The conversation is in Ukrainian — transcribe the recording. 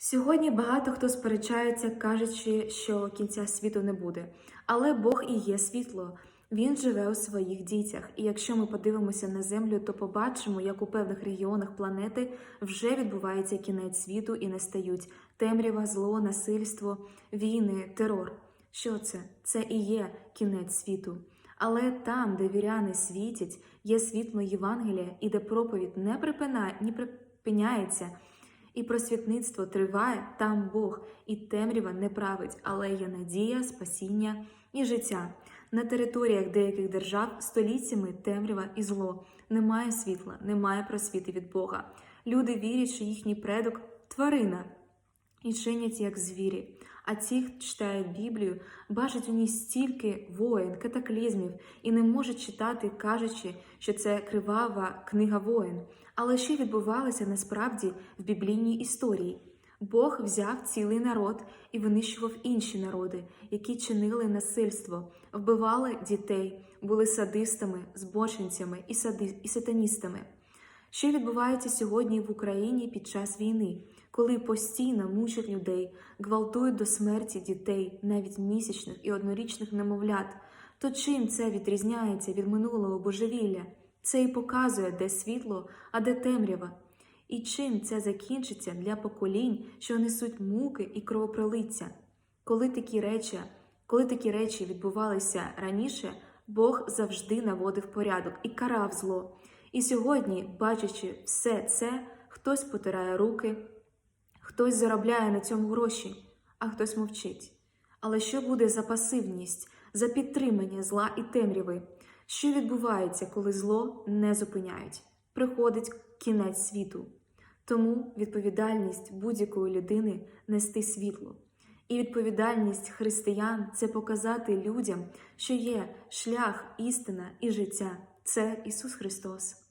Сьогодні багато хто сперечається, кажучи, що кінця світу не буде. Але Бог і є світло. Він живе у своїх дітях. І якщо ми подивимося на землю, то побачимо, як у певних регіонах планети вже відбувається кінець світу і настають темрява, зло, насильство, війни, терор. Що це? Це і є кінець світу. Але там, де віряни світять, є світло Євангелія, і де проповідь не припинає, не припиняється, і просвітництво триває, там Бог, і темрява не править, але є надія, спасіння і життя. На територіях деяких держав століттями темрява і зло. Немає світла, немає просвіти від Бога. Люди вірять, що їхній предок тварина і чинять як звірі. А ті, хто читає Біблію, бачать у ній стільки воїн, катаклізмів і не можуть читати, кажучи, що це кривава книга воїн. Але що відбувалося насправді в біблійній історії? Бог взяв цілий народ і винищував інші народи, які чинили насильство, вбивали дітей, були садистами, збочинцями і, сатаністами. Що відбувається сьогодні в Україні під час війни, коли постійно мучать людей, гвалтують до смерті дітей, навіть місячних і однорічних немовлят, то чим це відрізняється від минулого божевілля? Це і показує, де світло, а де темрява. І чим це закінчиться для поколінь, що несуть муки і кровопролиття? Коли такі речі, коли такі речі відбувалися раніше, Бог завжди наводив порядок і карав зло. І сьогодні, бачачи все це, хтось потирає руки, хтось заробляє на цьому гроші, а хтось мовчить. Але що буде за пасивність, за підтримання зла і темряви? Що відбувається, коли зло не зупиняють? Приходить кінець світу. Тому відповідальність будь-якої людини нести світло. І відповідальність християн це показати людям, що є шлях, істина і життя це Ісус Христос.